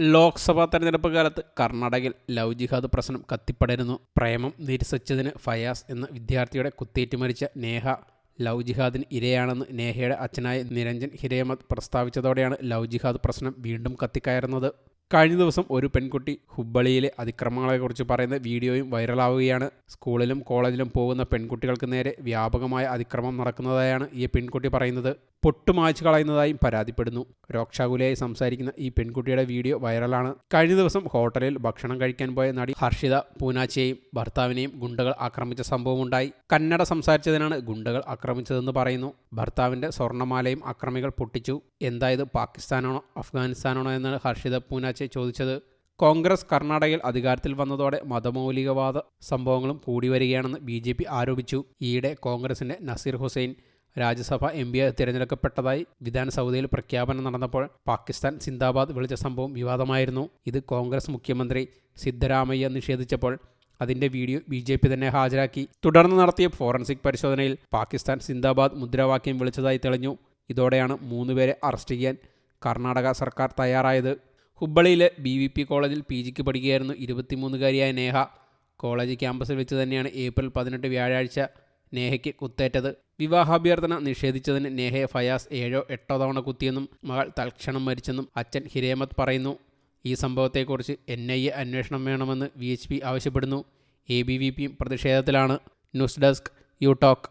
ലോക്സഭാ തെരഞ്ഞെടുപ്പ് കാലത്ത് കർണാടകയിൽ ലവ് ജിഹാദ് പ്രശ്നം കത്തിപ്പടരുന്നു. പ്രേമം നിരസിച്ചതിന് ഫയാസ് എന്ന വിദ്യാർത്ഥിയുടെ കുത്തേറ്റ് മരിച്ച നേഹ ലവ് ജിഹാദിന് ഇരയാണെന്ന് നേഹയുടെ അച്ഛനായ നിരഞ്ജൻ ഹിരേമത് പ്രസ്താവിച്ചതോടെയാണ് ലവ് ജിഹാദ് പ്രശ്നം വീണ്ടും കത്തിക്കയറുന്നത്. കഴിഞ്ഞ ദിവസം ഒരു പെൺകുട്ടി ഹുബ്ബളിയിലെ അതിക്രമങ്ങളെക്കുറിച്ച് പറയുന്ന വീഡിയോയും വൈറലാവുകയാണ്. സ്കൂളിലും കോളേജിലും പോകുന്ന പെൺകുട്ടികൾക്ക് നേരെ വ്യാപകമായ അതിക്രമം നടക്കുന്നതായാണ് ഈ പെൺകുട്ടി പറയുന്നത്. പൊട്ടുമായ്ച്ചു കളയുന്നതായും പരാതിപ്പെടുന്നു. രോക്ഷാകുലയായി സംസാരിക്കുന്ന ഈ പെൺകുട്ടിയുടെ വീഡിയോ വൈറലാണ്. കഴിഞ്ഞ ദിവസം ഹോട്ടലിൽ ഭക്ഷണം കഴിക്കാൻ പോയ നടി ഹർഷിത പൂനാച്ചയെയും ഭർത്താവിനെയും ഗുണ്ടകൾ ആക്രമിച്ച സംഭവമുണ്ടായി. കന്നഡ സംസാരിച്ചതിനാണ് ഗുണ്ടകൾ ആക്രമിച്ചതെന്ന് പറയുന്നു. ഭർത്താവിന്റെ സ്വർണമാലയും അക്രമികൾ പൊട്ടിച്ചു. എന്തായത് പാകിസ്ഥാനാണോ അഫ്ഗാനിസ്ഥാനാണോ എന്നാണ് ഹർഷിത പൂനാച്ചെ ചോദിച്ചത് കോൺഗ്രസ് കർണാടകയിൽ അധികാരത്തിൽ വന്നതോടെ മതമൗലികവാദ സംഭവങ്ങളും കൂടി വരികയാണെന്ന് ബി ജെ പി ആരോപിച്ചു. ഈയിടെ കോൺഗ്രസിന്റെ നസീർ ഹുസൈൻ രാജ്യസഭ എം പിയെ തിരഞ്ഞെടുക്കപ്പെട്ടതായി വിധാനസൗദയിൽ പ്രഖ്യാപനം നടന്നപ്പോൾ പാകിസ്ഥാൻ സിന്ദാബാദ് വിളിച്ച സംഭവം വിവാദമായിരുന്നു. ഇത് കോൺഗ്രസ് മുഖ്യമന്ത്രി സിദ്ധരാമയ്യ നിഷേധിച്ചപ്പോൾ അതിന്റെ വീഡിയോ ബി ജെ പി തന്നെ ഹാജരാക്കി. തുടർന്ന് നടത്തിയ ഫോറൻസിക് പരിശോധനയിൽ പാകിസ്ഥാൻ സിന്ദാബാദ് മുദ്രാവാക്യം വിളിച്ചതായി തെളിഞ്ഞു. ഇതോടെയാണ് മൂന്നുപേരെ അറസ്റ്റ് ചെയ്യാൻ കർണാടക സർക്കാർ തയ്യാറായത്. ഹുബ്ബളിയിലെ ബി വി പി കോളേജിൽ പി ജിക്ക് പഠിക്കുകയായിരുന്നു ഇരുപത്തിമൂന്നുകാരിയായ നേഹ. കോളേജ് ക്യാമ്പസിൽ വെച്ച് തന്നെയാണ് ഏപ്രിൽ പതിനെട്ട് വ്യാഴാഴ്ച നേഹയ്ക്ക് കുത്തേറ്റത്. വിവാഹാഭ്യർത്ഥന നിഷേധിച്ചതിന് നേഹയെ ഫയാസ് ഏഴോ എട്ടോ തവണ കുത്തിയെന്നും മകൾ തൽക്ഷണം മരിച്ചെന്നും അച്ഛൻ ഹിരേമത്ത് പറയുന്നു. ഈ സംഭവത്തെക്കുറിച്ച് എൻ ഐ എ അന്വേഷണം വേണമെന്ന് വി എച്ച് പി ആവശ്യപ്പെടുന്നു. എ ബി വി പിയും പ്രതിഷേധത്തിലാണ്. News desk U talk.